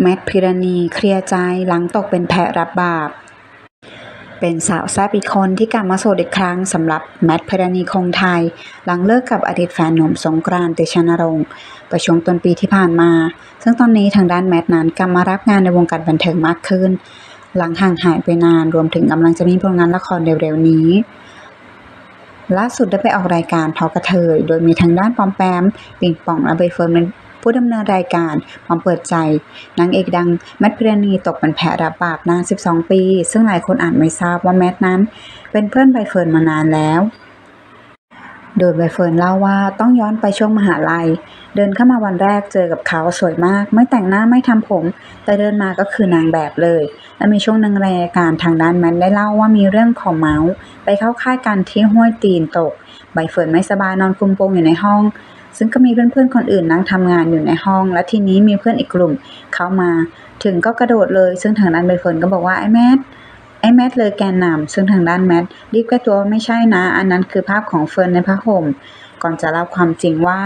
แมทพิรณีเคลียร์ใจหลังตกเป็นแพะรับบาป เป็นสาวแซบอีกคนที่กลับมาโสดอีกครั้งสำหรับแมทพิรณีคงไทย หลังเลิกกับอดีตแฟนหนุ่มสงกรานต์เตชะนรงค์ไปช่วงต้นปีที่ผ่านมา ซึ่งตอนนี้ทางด้านแมทนั้นกลับมารับงานในวงการบันเทิงมากขึ้น หลังห่างหายไปนานรวมถึงกำลังจะมีผลงานละครเร็วๆนี้ล่าสุดได้ไปออกรายการทอกระเทย โดยมีทางด้านปอมแปมปิงป่องและใบเฟิร์นเป็น ผู้ดำเนินรายการพร้อมเปิดใจนางเอกดังแมทพิรณีตกเป็นแพะรับบาปนาน 12 ปี ซึ่งหลายคนอาจไม่ทราบว่าแมทนั้น เป็นเพื่อนใบเฟิร์นมานานแล้วโดยใบเฟิร์นเล่าว่าต้องย้อนไปช่วงมหาลัย เดินเข้ามาวันแรกเจอกับเขาสวยมาก ไม่แต่งหน้าไม่ทำผม แต่เดินมาก็คือนางแบบเลย และมีช่วงนึงรายการทางด้านแมทได้เล่าว่ามีเรื่องของเมาส์ ไปเข้าค่ายกันที่ห้วยตีนตก ใบเฟิร์นไม่สบายนอนคุมโปงอยู่ในห้อง ซึ่งก็มีเพื่อนๆคนอื่นนั่งทำงานอยู่ในห้อง และทีนี้มีเพื่อนอีกกลุ่มเข้ามา ถึงก็กระโดดเลย ซึ่งทางด้านใบเฟิร์นก็บอกว่าไอ้แมทไอ้แมทเลยแกนนำซึ่งทางด้านแมทรีบแก้ตัวว่าไม่ใช่นะ อันนั้นคือภาพของเฟิร์นในผ้าห่มก่อนจะเล่าความจริงว่า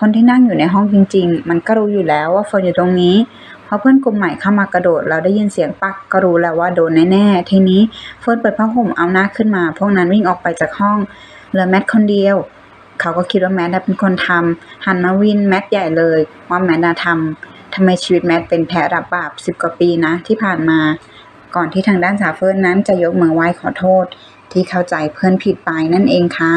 คนที่นั่งอยู่ในห้องจริง ๆ มันก็รู้อยู่แล้วว่าเฟิร์นอยู่ตรงนี้พอเพื่อนกลุ่มใหม่เข้ามากระโดด เราได้ยินเสียงปักก็รู้แล้วว่าโดนแน่ๆทีนี้เฟิร์นเปิดผ้าห่มเอาหน้าขึ้นมา พวกนั้นวิ่งออกไปจากห้องเหลือแมทคนเดียว เขาก็คิดว่าแมทเป็นคนทำหันมาวินแมทใหญ่เลย ว่าแมทนะทำทำไมชีวิตแมทเป็นแผลรับบาปสิบกว่าปีนะที่ผ่านมา ก่อนที่ทางด้านสาเฟิร์นนั้นจะยกมือไหว้ขอโทษ ที่เข้าใจเพื่อนผิดไปนั่นเองค่ะ